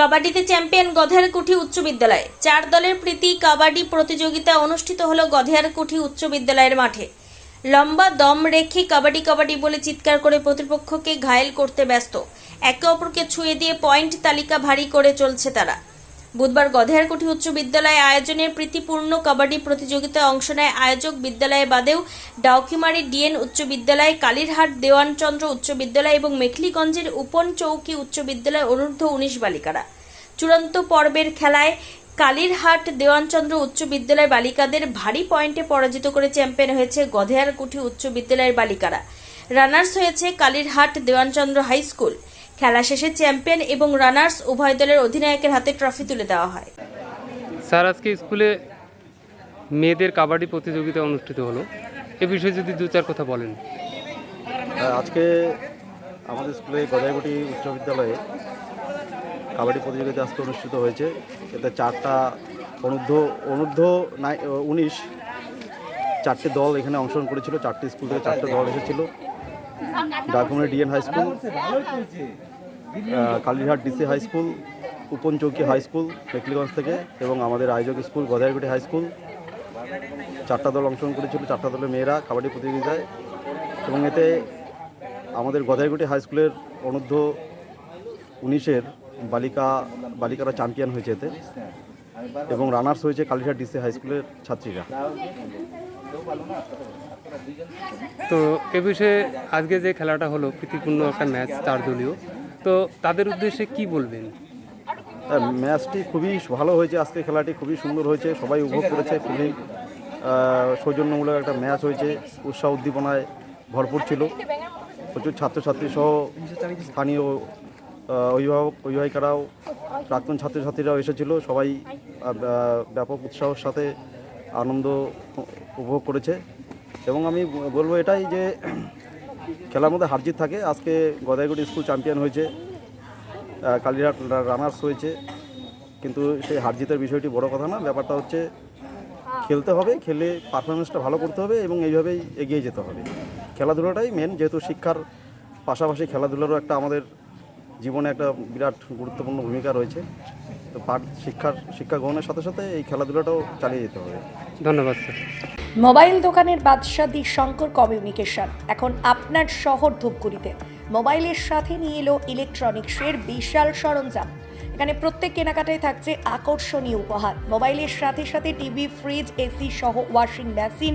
কাবাডিতে champion Gadheyarkuthi উচ্চ বিদ্যালয়। চার দলের প্রীতি কাবাডি প্রতিযোগিতা অনুষ্ঠিত হলো গধেয়ারকুঠি উচ্চ বিদ্যালয়ের মাঠে। লম্বা দম রেখে কাবাডি কাবাডি বলে চিৎকার করে প্রতিপক্ষকে ঘায়েল করতে ব্যস্ত। একে অপরকে ছুঁয়ে দিয়ে পয়েন্ট তালিকা ভারী করে চলছে তারা। বুধবার গধেয়ারকুঠি উচ্চ বিদ্যালয়ে আয়োজনের প্রীতিপূর্ণ কাবাডি প্রতিযোগিতায় অংশ নেয় আয়োজক বিদ্যালয়ে বাদেও ডাউকিমারি ডিএন উচ্চ বিদ্যালয়, কালীরহাট, দেওয়ানচন্দ্র উচ্চ বিদ্যালয় এবং মেখলিগঞ্জের উপন চৌকি উচ্চ বিদ্যালয় অনূর্ধ্ব উনিশ বালিকারা। চূড়ান্ত পর্বের খেলায় কালীরহাট, দেওয়ানচন্দ্র উচ্চ বিদ্যালয় বালিকাদের ভারী পয়েন্টে পরাজিত করে চ্যাম্পিয়ন হয়েছে গধেয়ারকুঠি উচ্চ বিদ্যালয়ের বালিকারা। রানার্স হয়েছে কালীরহাট, দেওয়ানচন্দ্র হাই স্কুল। খেলা শেষে চ্যাম্পিয়ন এবং রানার্স উভয় দলের অধিনায়কের হাতে ট্রফি তুলে দেওয়া হয়। স্যার আজকে স্কুলে মেয়েদের কাবাডি প্রতিযোগিতা অনুষ্ঠিত হলো। এ বিষয়ে যদি দু চার কথা বলেন। আজকে আমাদের স্কুলে গদাইগুটি উচ্চ বিদ্যালয়ে কাবাডি প্রতিযোগিতা আজকে অনুষ্ঠিত হয়েছে। এতে চারটা অনূর্ধ্ব অনূর্ধ্ব নাই উনিশ চারটে দল এখানে অংশগ্রহণ করেছিল। চারটে স্কুল থেকে চারটে দল এসেছিল। Dakumoni DN high school. Kalirhat DC high school, Upan Chowki high school, Mekliganj থেকে, এবং আমাদের আয়োজক স্কুল গদাইগুটি হাই স্কুল। চারটা দল অংশগ্রহণ করেছিল, চারটা দলের মেয়েরা কাবাডি প্রতিযোগিতায়। এবং এতে আমাদের গদাইগুটি হাই স্কুলের অনূর্ধ্ব উনিশের বালিকা, বালিকারা চ্যাম্পিয়ন হয়েছে এতে। এবং রানার্স হয়েছে কালীঘাট ডিসি হাই স্কুলের ছাত্রীরা। তো এ বিষয়ে আজকে যে খেলাটা হলো, প্রীতিপূর্ণ একটা ম্যাচ চার দলীয় তো তাদের উদ্দেশ্যে কি বলবেন? ম্যাচটি খুবই ভালো হয়েছে। আজকে খেলাটি খুবই সুন্দর হয়েছে। সবাই উপভোগ করেছে খুবই। সৌজন্যমূলক একটা ম্যাচ হয়েছে। উৎসাহ উদ্দীপনায় ভরপুর ছিল। প্রচুর ছাত্রছাত্রী সহ স্থানীয় অভিভাবক, অভিভাবিকারাও, প্রাক্তন ছাত্রছাত্রীরাও এসেছিল। সবাই ব্যাপক উৎসাহের সাথে আনন্দ উপভোগ করেছে। এবং আমি বলব এটাই যে খেলার মধ্যে হারজিত থাকে। আজকে গদাইগুড়ি স্কুল চ্যাম্পিয়ন হয়েছে। আহ, কালীরহাট রানার্স হয়েছে। কিন্তু সেই হারজিতের বিষয়টি বড় কথা না ব্যাপারটা হচ্ছে খেলতে হবে খেলে পারফরমেন্সটা ভালো করতে হবে এবং এইভাবেই এগিয়ে যেতে হবে। খেলাধুলাটাই মেন যেহেতু শিক্ষার পাশাপাশি খেলাধুলারও একটা আমাদের জীবনে একটা বিরাট গুরুত্বপূর্ণ ভূমিকা রয়েছে। তো পাঠ শিক্ষার শিক্ষা গ্রহণের সাথে সাথে এই খেলাধুলাটাও চালিয়ে যেতে হবে। ধন্যবাদ স্যার। মোবাইল দোকানের বাদশাদি শঙ্কর কমিউনিকেশন। এখন আপনার শহর ধূপগুড়িতে। মোবাইলের সাথে নিয়ে এলো ইলেকট্রনিক্সের বিশাল সরঞ্জাম। এখানে প্রত্যেক কেনাকাটায় থাকছে আকর্ষণীয় উপহার। মোবাইলের সাথে সাথে টিভি ফ্রিজ এসি সহ ওয়াশিং মেশিন